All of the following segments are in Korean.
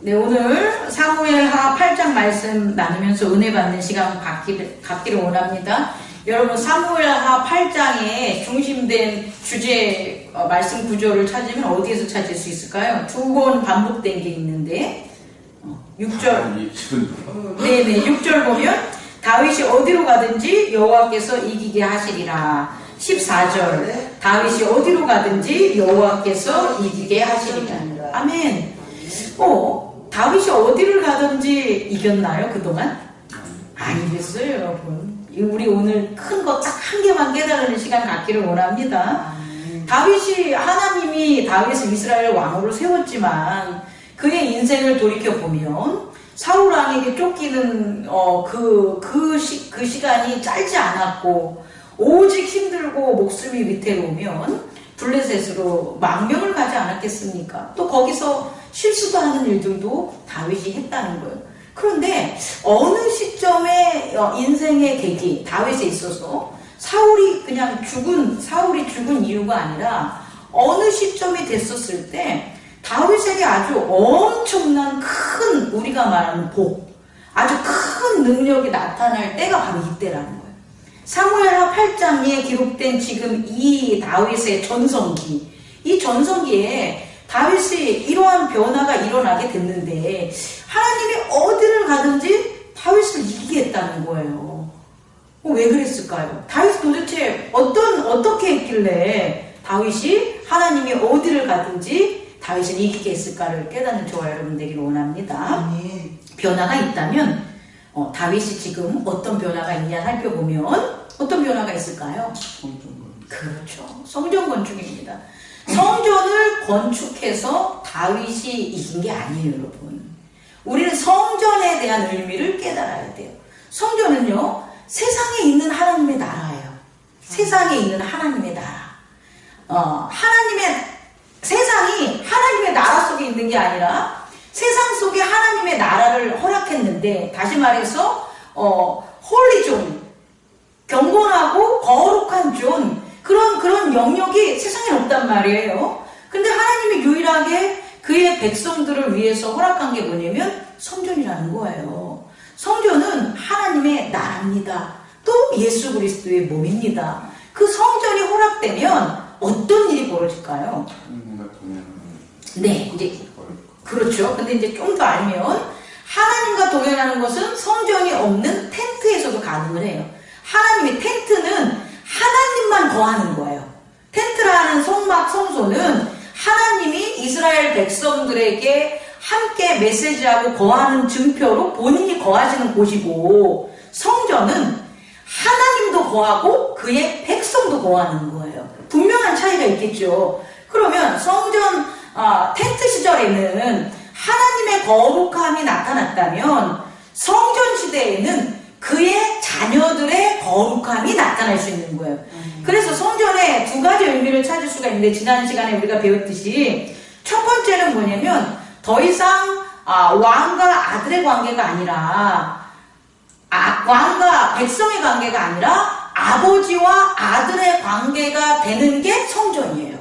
네, 오늘 사무엘하 8장 말씀 나누면서 은혜 받는 시간 갖기를, 갖기를 원합니다. 여러분, 사무엘하 8장에 중심된 주제, 어, 말씀 구조를 찾으면 어디에서 찾을 수 있을까요? 두 번 반복된 게 있는데, 어, 6절. 아, 이 기분 네네, 6절 보면, 다윗이 어디로 가든지 여호와께서 이기게 하시리라. 14절, 다윗이 어디로 가든지 여호와께서 이기게 하시리라. 아멘. 어, 다윗이 어디를 가든지 이겼나요, 그동안? 아니겠어요, 여러분. 이 우리 오늘 큰거딱한 개만 깨달는 시간 갖기를 원합니다. 다윗이, 하나님이 다윗을 이스라엘 왕으로 세웠지만, 그의 인생을 돌이켜보면, 사울왕에게 쫓기는, 어, 그, 그 시, 그 시간이 짧지 않았고, 오직 힘들고 목숨이 위태로우면, 블레셋으로 망명을 가지 않았겠습니까? 또 거기서 실수도 하는 일들도 다윗이 했다는 거예요. 그런데 어느 시점에 어, 인생의 계기 다윗에 있어서 사울이 그냥 죽은 사울이 죽은 이유가 아니라 어느 시점이 됐었을 때 다윗에게 아주 엄청난 큰 우리가 말하는 복 아주 큰 능력이 나타날 때가 바로 이때라는 거예요. 사무엘하 8장에 기록된 지금 이 다윗의 전성기, 이 전성기에 다윗이 이러한 변화가 일어나게 됐는데 하나님이 어디를 가든지 다윗을 이기겠다는 거예요. 어, 왜 그랬을까요? 다윗이 도대체 어떤 어떻게 했길래 다윗이 하나님이 어디를 가든지 다윗을 이기게 했을까를 깨닫는 저와 여러분 되기를 원합니다. 아멘. 변화가 있다면 어, 다윗이 지금 어떤 변화가 있냐 살펴보면 어떤 변화가 있을까요? 성전권 그렇죠. 성전 건축입니다. 성전을 건축해서 다윗이 이긴 게 아니에요, 여러분. 우리는 성전에 대한 의미를 깨달아야 돼요. 성전은요, 세상에 있는 하나님의 나라예요. 세상에 있는 하나님의 나라. 어, 하나님의, 세상이 하나님의 나라 속에 있는 게 아니라 세상 속에 하나님의 나라를 허락했는데, 다시 말해서, 어, 홀리 존, 경건하고 거룩한 존 그런 그런 영역이 세상에 없단 말이에요. 근데 하나님이 유일하게 그의 백성들을 위해서 허락한 게 뭐냐면 성전이라는 거예요. 성전은 하나님의 나라입니다. 또 예수 그리스도의 몸입니다. 그 성전이 허락되면 어떤 일이 벌어질까요? 네, 이제 그렇죠. 근데 이제 좀 더 알면 하나님과 동행하는 것은 성전이 없는 텐트에서도 가능을 해요. 하나님의 텐트는 하나님만 거하는 거예요. 텐트라는 성막 성소는 하나님이 이스라엘 백성들에게 함께 메시지하고 거하는 증표로 본인이 거하시는 곳이고 성전은 하나님도 거하고 그의 백성도 거하는 거예요. 분명한 차이가 있겠죠. 그러면 성전 아, 텐트 시절에는 하나님의 거룩함이 나타났다면 성전 시대에는 그의 자녀들의 거룩함이 나타날 수 있는 거예요. 그래서 성전에 두 가지 의미를 찾을 수가 있는데 지난 시간에 우리가 배웠듯이 첫 번째는 뭐냐면 더 이상 아, 왕과 아들의 관계가 아니라 아, 왕과 백성의 관계가 아니라 아버지와 아들의 관계가 되는 게 성전이에요.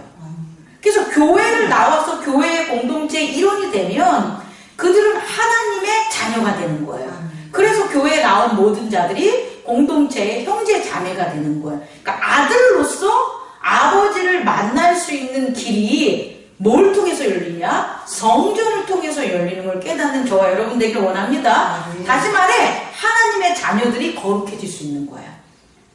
그래서 교회를 나와서 교회의 공동체 일원이 되면 그들은 하나님의 자녀가 되는 거예요. 그래서 교회에 나온 모든 자들이 공동체의 형제 자매가 되는 거예요. 그러니까 아들로서 아버지를 만날 수 있는 길이 뭘 통해서 열리냐? 성전을 통해서 열리는 걸 깨닫는 저와 여러분 되길 원합니다. 아멘. 다시 말해 하나님의 자녀들이 거룩해질 수 있는 거야.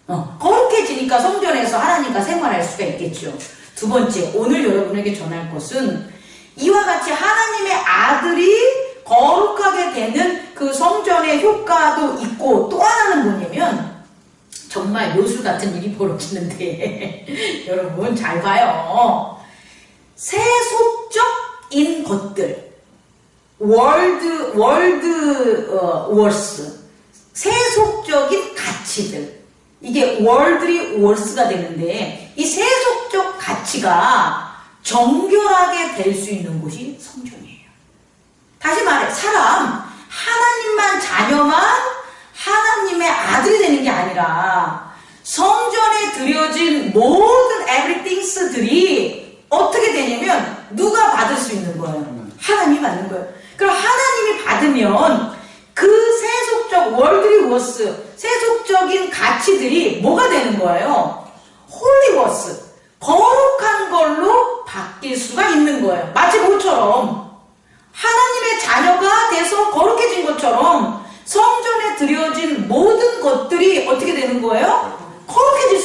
어, 거룩해지니까 성전에서 하나님과 생활할 수가 있겠죠. 두 번째, 오늘 여러분에게 전할 것은 이와 같이 하나님의 아들이 거룩하게 되는 그 성전의 효과도 있고 또 하나는 뭐냐면 정말 요술 같은 일이 벌어지는데 여러분 잘 봐요. 세속적인 것들 월드 월드 어, 월스 세속적인 가치들 이게 월드리 월스가 되는데 이 세속적 가치가 정결하게 될 수 있는 곳이 성전이에요. 다시 말해 사람 하나님만 자녀만 하나님의 아들이 되는 게 아니라 성전에 드려진 모든 everythings들이 어떻게 되냐면 누가 받을 수 있는 거예요? 하나님이 받는 거예요. 그럼 하나님 받으면 그 세속적 월드리 워스 세속적인 가치들이 뭐가 되는 거예요? 홀리워스 거룩한 걸로 바뀔 수가 있는 거예요. 마치 뭐처럼 하나님의 자녀가 돼서 거룩해진 것처럼 성전에 드려진 모든 것들이 어떻게 되는 거예요? 거룩해질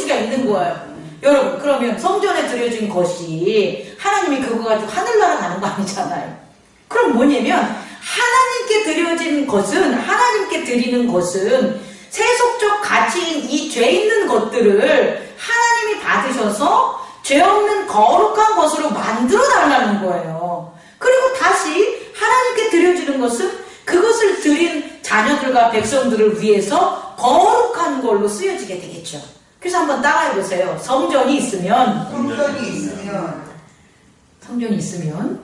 거예요. 여러분, 그러면 성전에 드려진 것이 하나님이 그거 가지고 하늘나라 가는 거 아니잖아요. 그럼 뭐냐면 하나님께 드려진 것은 하나님께 드리는 것은 세속적 가치인 이 죄 있는 것들을 하나님이 받으셔서 죄 없는 거룩한 것으로 만들어 달라는 거예요. 그리고 다시 하나님께 드려지는 것은 그것을 드린 자녀들과 백성들을 위해서 거룩한 걸로 쓰여지게 되겠죠. 그래서 한번 따라해 보세요. 성전이 있으면 성전이 있으면 성전이 있으면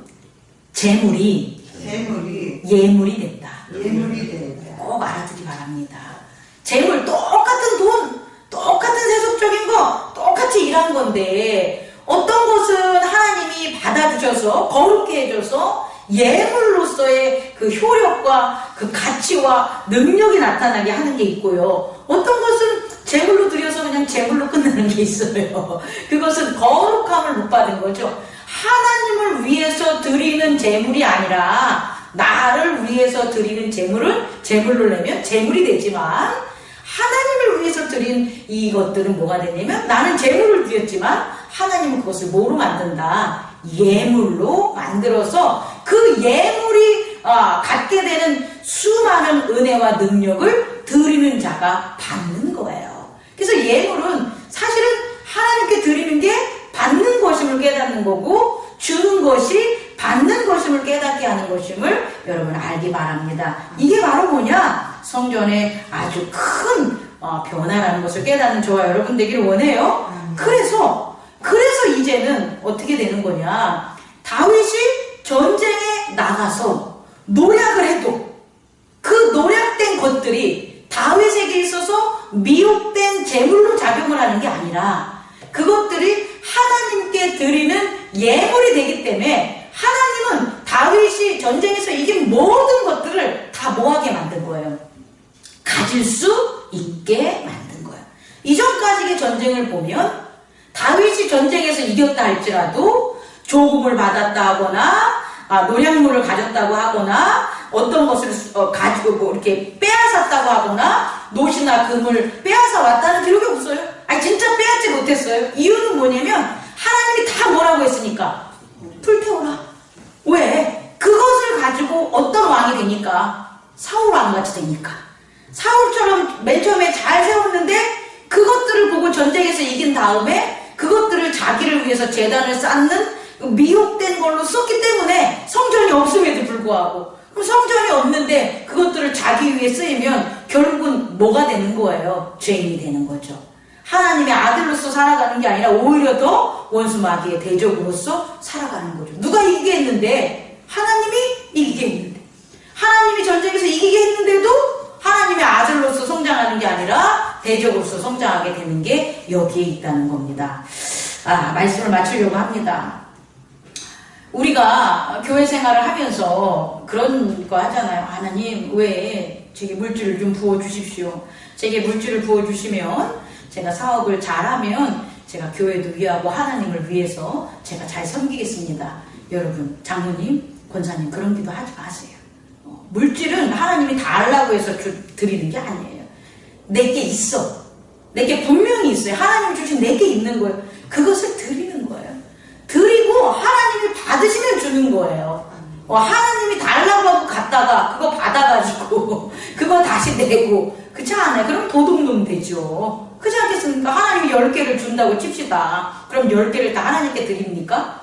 재물이 재물이 예물이 된다. 예물이 된다. 꼭 알아두기 바랍니다. 재물 똑같은 돈, 똑같은 세속적인 거 똑같이 일한 건데 어떤 것은 하나님이 받아주셔서 거룩게 해줘서 예물로서의 그 효력과 그 가치와 능력이 나타나게 하는 게 있고요. 어떤 것은 재물로 드려서 그냥 재물로 끝나는 게 있어요. 그것은 거룩함을 못 받은 거죠. 하나님을 위해서 드리는 재물이 아니라 나를 위해서 드리는 재물을 재물로 내면 재물이 되지만 하나님을 위해서 드린 이것들은 뭐가 되냐면 나는 재물을 드렸지만 하나님은 그것을 뭐로 만든다? 예물로 만들어서 그 예물이 아, 갖게 되는 수많은 은혜와 능력을 드리는 자가 받는. 그래서 예물은 사실은 하나님께 드리는 게 받는 것임을 깨닫는 거고 주는 것이 받는 것임을 깨닫게 하는 것임을 여러분 알기 바랍니다. 이게 바로 뭐냐? 성전의 아주 큰 어, 변화라는 것을 깨닫는 저와 여러분 되기를 원해요. 그래서 그래서 이제는 어떻게 되는 거냐? 다윗이 전쟁에 나가서 노력을 해도 그 노력된 것들이 다윗에게 있어서 미혹된 재물로 작용을 하는 게 아니라 그것들이 하나님께 드리는 예물이 되기 때문에 하나님은 다윗이 전쟁에서 이긴 모든 것들을 다 뭐하게 만든 거예요? 가질 수 있게 만든 거예요. 이전까지의 전쟁을 보면 다윗이 전쟁에서 이겼다 할지라도 조금을 받았다 하거나 아, 노량물을 가졌다고 하거나 어떤 것을 어, 가지고 뭐 이렇게 빼앗았다고 하거나 노시나 금을 빼앗아 왔다는 기록이 없어요. 아니 진짜 빼앗지 못했어요. 이유는 뭐냐면 하나님이 다 뭐라고 했으니까 불태워라. 왜? 그것을 가지고 어떤 왕이 되니까 사울 왕같이 되니까 사울처럼 맨 처음에 잘 세웠는데 그것들을 보고 전쟁에서 이긴 다음에 그것들을 자기를 위해서 재단을 쌓는 미혹된 걸로 썼기 때문에 성전이 없음에도 불구하고 그럼 성전이 없는데 그것들을 자기 위해 쓰이면 결국은 뭐가 되는 거예요? 죄인이 되는 거죠. 하나님의 아들로서 살아가는 게 아니라 오히려 더 원수 마귀의 대적으로서 살아가는 거죠. 누가 이기게 했는데 하나님이 이기게 했는데 하나님이 전쟁에서 이기게 했는데도 하나님의 아들로서 성장하는 게 아니라 대적으로서 성장하게 되는 게 여기에 있다는 겁니다. 아, 말씀을 마치려고 합니다. 우리가 교회 생활을 하면서 그런 거 하잖아요. 하나님, 왜 제게 물질을 좀 부어주십시오. 제게 물질을 부어주시면 제가 사업을 잘하면 제가 교회도 위하고 하나님을 위해서 제가 잘 섬기겠습니다. 여러분, 장로님, 권사님 그런 기도 하지 마세요. 어, 물질은 하나님이 달라고 해서 주, 드리는 게 아니에요. 내게 있어. 내게 분명히 있어요. 하나님 주신 내게 있는 거예요. 그것을 드리는 거예요. 드리고 하나님이 받으시면 주는 거예요. 어, 하나님이 달라고 하고 갔다가 그거 받아가지고 그거 다시 내고 그렇지 않아요? 그럼 도둑놈 되죠. 그렇지 않겠습니까? 하나님이 10개를 준다고 칩시다. 그럼 10개를 다 하나님께 드립니까?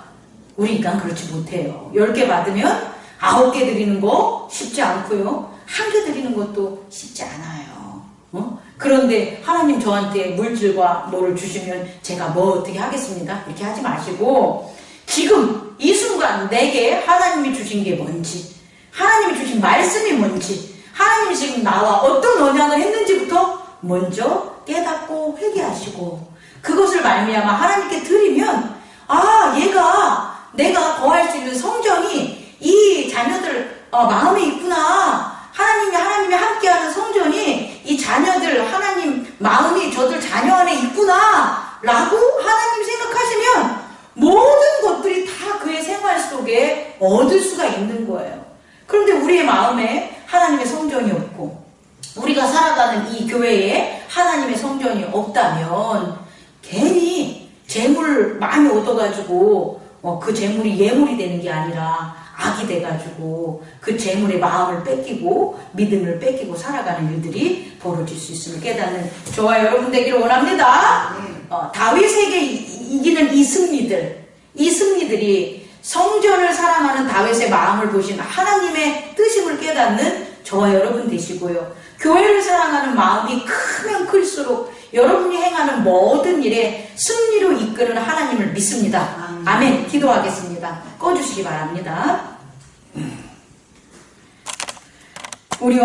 우리 인간 그렇지 못해요. 10개 받으면 9개 드리는 거 쉽지 않고요. 한 개 드리는 것도 쉽지 않아요. 어? 그런데 하나님 저한테 물질과 뭐를 주시면 제가 뭐 어떻게 하겠습니까? 이렇게 하지 마시고 지금 이 순간 내게 하나님이 주신 게 뭔지 하나님이 주신 말씀이 뭔지 하나님이 지금 나와 어떤 언약을 했는지부터 먼저 깨닫고 회개하시고 그것을 말미암아 하나님께 드리면 아 얘가 내가 거할 수 있는 성전이 이 자녀들 어, 마음에 있구나 하나님이 하나님이 함께하는 성전이 이 자녀들 하나님 마음이 저들 자녀 안에 있구나 라고 하나님 생각하시면 모든 것들이 다 그의 생활 속에 얻을 수가 있는 거예요. 그런데 우리의 마음에 하나님의 성전이 없고 우리가 살아가는 이 교회에 하나님의 성전이 없다면 괜히 재물 많이 얻어가지고 어, 그 재물이 예물이 되는 게 아니라 악이 돼가지고 그 재물의 마음을 뺏기고 믿음을 뺏기고 살아가는 일들이 벌어질 수 있음을 깨닫는 저와 여러분 되기를 원합니다. 어, 다윗에게 이- 이기는 이 승리들, 이 승리들이 성전을 사랑하는 다윗의 마음을 보신 하나님의 뜻임을 깨닫는 저와 여러분 되시고요. 교회를 사랑하는 마음이 크면 클수록 여러분이 행하는 모든 일에 승리로 이끄는 하나님을 믿습니다. 아멘. 기도하겠습니다. 꺼주시기 바랍니다. 우리